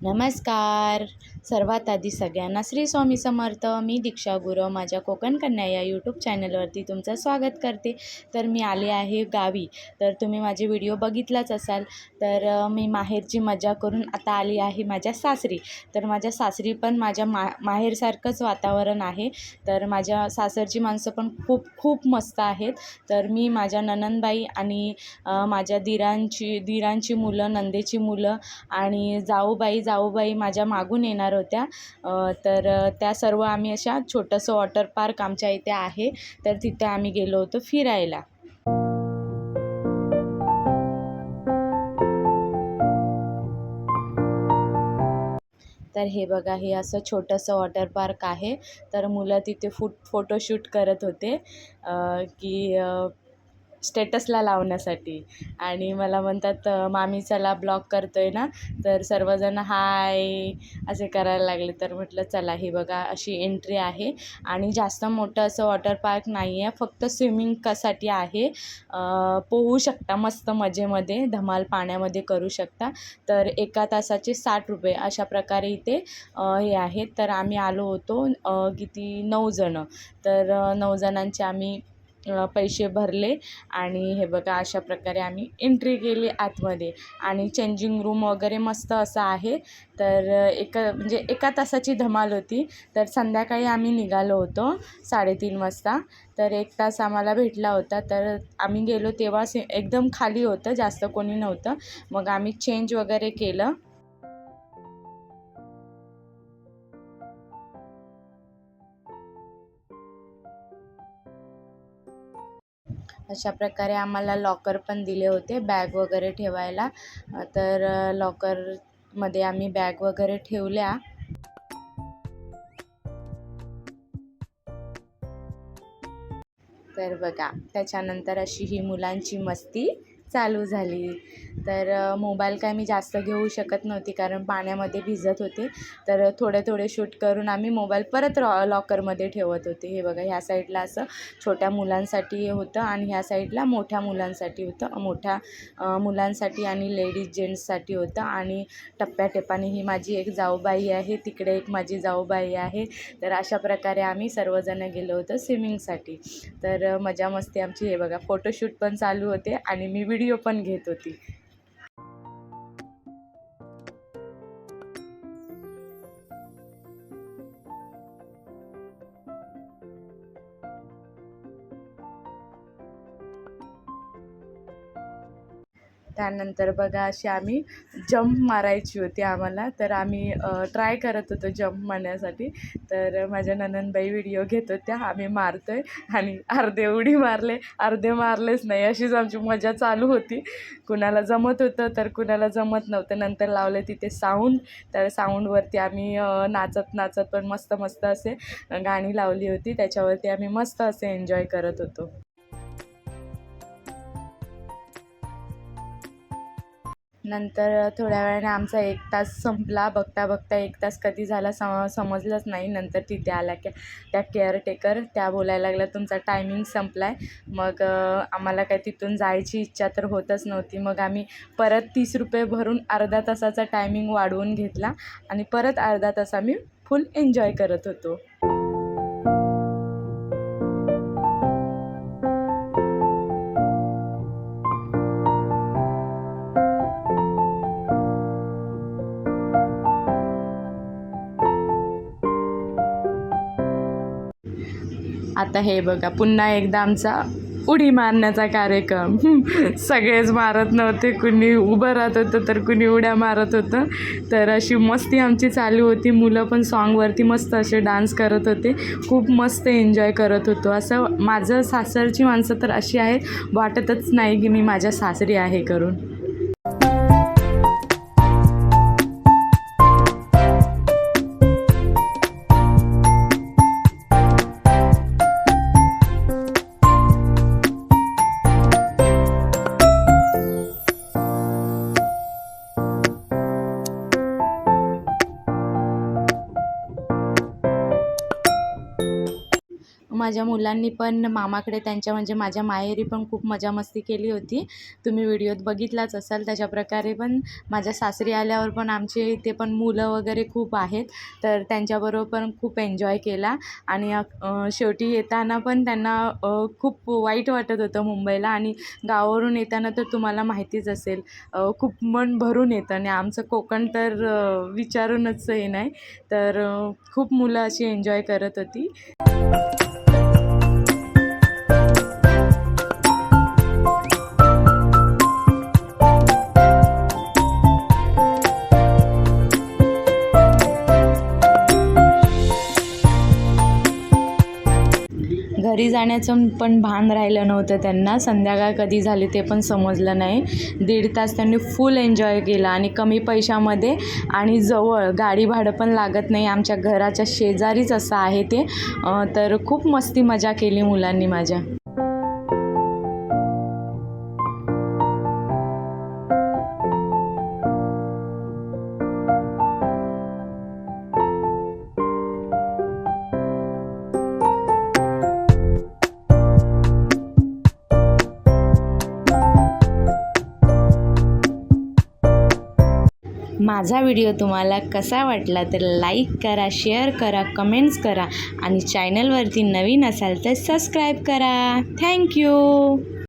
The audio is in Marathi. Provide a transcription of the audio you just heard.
नमस्कार. सर्वात आधी सगळ्यांना श्री स्वामी समर्थ. मी दीक्षा गुरव माझ्या कोकण कन्या या यूट्यूब चॅनलवरती तुमचं स्वागत करते. तर मी आले आहे गावी. तर तुम्ही माझे व्हिडिओ बघितलाच असाल. तर मी माहेरची मजा करून आता आली आहे माझ्या सासरी. तर माझ्या सासरी पण माझ्या मा माहेरसारखंच वातावरण आहे. तर माझ्या सासरची माणसं पण खूप खूप मस्त आहेत. तर मी माझ्या ननंदबाई आणि माझ्या दिरांची दिरांची मुलं नंदेची मुलं आणि जाऊबाई जाऊबाई माझ्या मागून येणार होत्या. तर त्या सर्व आम्ही अशा छोटंसं वॉटर पार्क आमच्या इथे आहे. तर तिथे आम्ही गेलो होतो फिरायला. तर हे बघा हे असं छोटंसं वॉटर पार्क आहे. तर मुलं तिथे फुट फोटोशूट करत होते. की स्टेटसला लावण्यासाठी. आणि मला म्हणतात मामी चला ब्लॉग करतो आहे ना तर सर्वजण हाय असे करायला लागले. तर म्हटलं चला ही बघा अशी एंट्री आहे. आणि जास्त मोठं असं वॉटर पार्क नाही आहे फक्त स्विमिंग कसाठी आहे. पोहू शकता मस्त मजेमध्ये धमाल पाण्यामध्ये करू शकता. तर एका तासाचे साठ रुपये अशा प्रकारे इथे हे आहेत. तर आम्ही आलो होतो किती नऊ जणं. तर नऊ जणांचे आम्ही पैसे भरले आणि हे बघा अशा प्रकारे आम्ही एंट्री केली आतमध्ये. आणि चेंजिंग रूम वगैरे मस्त असं आहे. तर एका म्हणजे एका तासाची धमाल होती. तर संध्याकाळी आम्ही निघालो होतो साडेतीन वाजता. तर एक तास आम्हाला भेटला होता. तर आम्ही गेलो तेव्हा एकदम खाली होतं. जास्त कोणी नव्हतं. मग आम्ही चेंज वगैरे केलं. अशा प्रकारे आम्हाला लॉकर पण दिले होते बॅग वगैरे ठेवायला. तर लॉकरमध्ये आम्ही बॅग वगैरे ठेवल्या. तर बघा त्याच्यानंतर अशी ही मुलांची मस्ती. चालू झाली. तर मोबाईल काय मी जास्त घेऊ शकत नव्हती कारण पाण्यामध्ये भिजत होते. तर थोडे थोडे शूट करून आम्ही मोबाईल परत रॉ लॉकरमध्ये ठेवत होते. हे बघा ह्या साईडला असं छोट्या मुलांसाठी होतं आणि ह्या साईडला मोठ्या मुलांसाठी होतं. मोठ्या मुलांसाठी आणि लेडीज जेंट्ससाठी होतं आणि टप्प्याटप्प्याने ही माझी एक जाऊबाई आहे. तिकडे एक माझी जाऊबाई आहे. तर अशा प्रकारे आम्ही सर्वजण गेलो होतो स्विमिंगसाठी. तर मजा मस्ती आमची हे बघा फोटोशूट पण चालू होते आणि मी व्हिडिओ व्हिडिओ पण घेत होती. त्यानंतर बघा अशी आम्ही जंप मारायची होती आम्हाला. तर आम्ही ट्राय करत होतो जंप मारण्यासाठी. तर माझ्या ननंदबाई व्हिडिओ घेत होत्या. आम्ही मारतो आहे आणि अर्धे उडी मारले. अर्धे मारलेच नाही. अशीच आमची मजा चालू होती. कुणाला जमत होतं तर कुणाला जमत नव्हतं. नंतर लावले तिथे साऊंड तर साऊंडवरती आम्ही नाचत नाचत पण मस्त मस्त असे गाणी लावली होती. त्याच्यावरती आम्ही मस्त असे एन्जॉय करत होतो. नंतर थोड्या वेळाने आमचा एक तास संपला. बघता बघता एक तास कधी झाला सम समजलंच नाही. नंतर तिथे आल्या की त्या केअरटेकर त्या बोलायला लागल्या तुमचा टायमिंग संपला आहे मग आम्हाला काय तिथून जायची इच्छा तर होतच नव्हती. मग आम्ही परत तीस रुपये भरून अर्धा तासाचा टायमिंग वाढवून घेतला आणि परत अर्धा तास आम्ही फुल एन्जॉय करत होतो. आता हे बघा पुन्हा एकदा आमचा उडी मारण्याचा कार्यक्रम. सगळेच मारत नव्हते कुणी उभं राहत होतं तर कुणी उड्या मारत होतं. तर अशी मस्ती आमची चालू होती. मुलं पण सॉन्गवरती मस्त असे डान्स करत होते. खूप मस्त एन्जॉय करत होतो. असं माझं सासरची माणसं तर अशी आहेत वाटतच नाही की मी माझ्या सासरी आहे करून. माझ्या मुलांनी पण मामाकडे त्यांच्या म्हणजे माझ्या माहेरी पण खूप मजा मस्ती केली होती. तुम्ही व्हिडिओत बघितलाच असाल त्याच्याप्रकारे पण. माझ्या सासरी आल्यावर पण आमचे इथे पण मुलं वगैरे खूप आहेत. तर त्यांच्याबरोबर पण खूप एन्जॉय केला. आणि शेवटी येताना पण त्यांना खूप वाईट वाटत होतं मुंबईला. आणि गावावरून येताना तर तुम्हाला माहितीच असेल खूप मन भरून येतं. आणि आमचं कोकण तर विचारूनच हे नाही. तर खूप मुलं अशी एन्जॉय करत होती. घरी जाण्याचं पण भान राहिलं नव्हतं त्यांना. संध्याकाळ कधी झाली ते पण समजलं नाही. दीड तास त्यांनी फुल एन्जॉय केला आणि कमी पैशामध्ये आणि जवळ गाडी भाडं पण लागत नाही. आमच्या घराच्या शेजारीच असं आहे ते. तर खूप मस्ती मजा केली मुलांनी माझ्या. माझा व्हिडिओ तुम्हाला कसा वाटला तर लाईक करा शेअर करा कमेंट्स करा आणि चॅनलवरती नवीन असाल तर सबस्क्राईब करा. थँक्यू